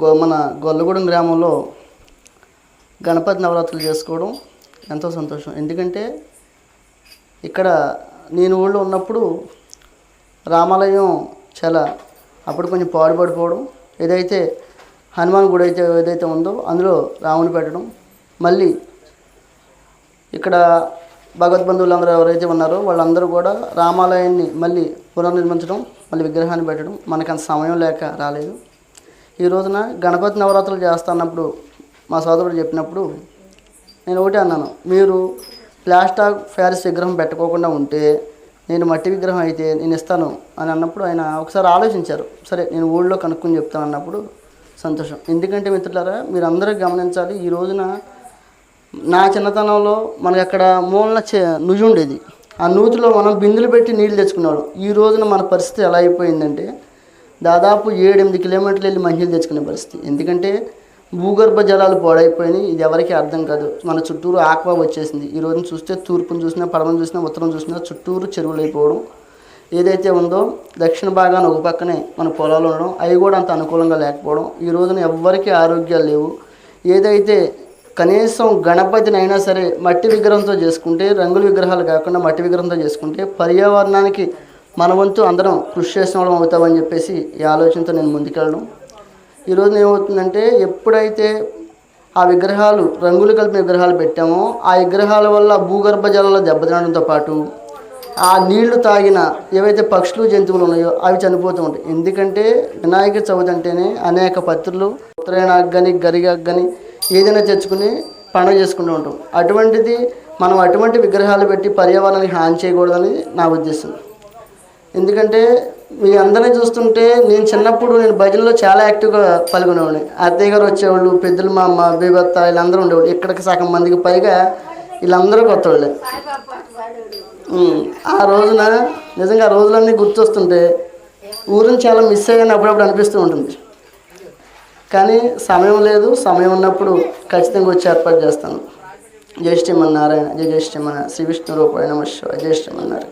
Go మన గొల్లగూడెం గ్రామంలో గణపతి నవరాత్రులు చేసుకోవడం ఎంతో సంతోషం. ఎందుకంటే ఇక్కడ నేను ఊళ్ళో ఉన్నప్పుడు రామాలయం చాలా అప్పుడు కొంచెం పాడుపడిపోవడం ఏదైతే హనుమాన్ గుడి అయితే ఏదైతే ఉందో అందులో రాముని పెట్టడం మళ్ళీ ఇక్కడ భగవద్బంధువులు అందరూ ఎవరైతే ఉన్నారో వాళ్ళందరూ కూడా రామాలయాన్ని మళ్ళీ పునర్నిర్మించడం మళ్ళీ విగ్రహాన్ని పెట్టడం మనకంత సమయం లేక రాలేదు. ఈ రోజున గణపతి నవరాత్రులు చేస్తున్నప్పుడు మా సోదరుడు చెప్పినప్పుడు నేను ఒకటే అన్నాను. మీరు ప్లాస్టాక్ ప్యారిస్ విగ్రహం పెట్టుకోకుండా ఉంటే నేను మట్టి విగ్రహం అయితే నేను ఇస్తాను అని అన్నప్పుడు ఆయన ఒకసారి ఆలోచించారు. సరే నేను ఊళ్ళో కనుక్కొని చెప్తాను అన్నప్పుడు సంతోషం. ఎందుకంటే మిత్రులారా మీరు అందరూ గమనించాలి ఈ రోజున నా చిన్నతనంలో మనకి అక్కడ మూలన చే నుజు ఉండేది. ఆ నూతిలో మనం బిందులు పెట్టి నీళ్ళు తెచ్చుకున్నాడు ఈ రోజున మన పరిస్థితి ఎలా అయిపోయిందంటే దాదాపు ఏడెనిమిది కిలోమీటర్లు వెళ్ళి మంచినీళ్ళు తెచ్చుకునే పరిస్థితి. ఎందుకంటే భూగర్భ జలాలు పాడైపోయినాయి. ఇది ఎవరికి అర్థం కాదు. మన చుట్టూరు ఆక్వా వచ్చేసింది. ఈ రోజున చూస్తే తూర్పును చూసినా పడమను చూసినా ఉత్తరం చూసినా చుట్టూరు చెరువులు అయిపోవడం ఏదైతే ఉందో దక్షిణ భాగాన ఒక పక్కనే మన పొలాలు ఉండడం అవి కూడా అంత అనుకూలంగా లేకపోవడం ఈ రోజున ఎవ్వరికీ ఆరోగ్యాలు లేవు. ఏదైతే కనీసం గణపతిని అయినా సరే మట్టి విగ్రహంతో చేసుకుంటే రంగుల విగ్రహాలు కాకుండా మట్టి విగ్రహంతో చేసుకుంటే పర్యావరణానికి మన వంతు అందరం కృషి చేసిన వాళ్ళం అవుతామని చెప్పేసి ఈ ఆలోచనతో నేను ముందుకెళ్ళడం ఈరోజు ఏమవుతుందంటే ఎప్పుడైతే ఆ విగ్రహాలు రంగులు కలిపిన విగ్రహాలు పెట్టామో ఆ విగ్రహాల వల్ల భూగర్భ జలంలో దెబ్బతినడంతో పాటు ఆ నీళ్ళు తాగిన ఏవైతే పక్షులు జంతువులు ఉన్నాయో అవి చనిపోతూ ఉంటాయి. ఎందుకంటే వినాయక చవితి అంటేనే అనేక పత్రులు ఉత్తరాయణాకు కానీ గరిగాకు కానీ ఏదైనా తెచ్చుకుని పండుగ చేసుకుంటూ ఉంటాం. అటువంటిది మనం అటువంటి విగ్రహాలు పెట్టి పర్యావరణానికి హాని చేయకూడదని నా ఉద్దేశం. ఎందుకంటే మీ అందరినీ చూస్తుంటే నేను చిన్నప్పుడు నేను భజనలో చాలా యాక్టివ్గా పాల్గొనేవాడిని. అత్తయ్య గారు వచ్చేవాళ్ళు పెద్దలు మా అమ్మ బీభత్త వీళ్ళందరూ ఉండేవాళ్ళు. ఇక్కడికి సగం మందికి పైగా వీళ్ళందరూ కొత్త వాళ్ళే ఆ రోజున నిజంగా ఆ రోజులన్నీ గుర్తొస్తుంటే ఊరిని చాలా మిస్ అయ్యాను అప్పుడప్పుడు అనిపిస్తూ ఉంటుంది. కానీ సమయం లేదు సమయం ఉన్నప్పుడు ఖచ్చితంగా వచ్చి ఏర్పాటు చేస్తాను. జై శ్రీమన్నారాయణ జయ జయ శ్రీ విష్ణు రూపాయ నమ శివాయ జయ శ్రీమన్నారాయణ.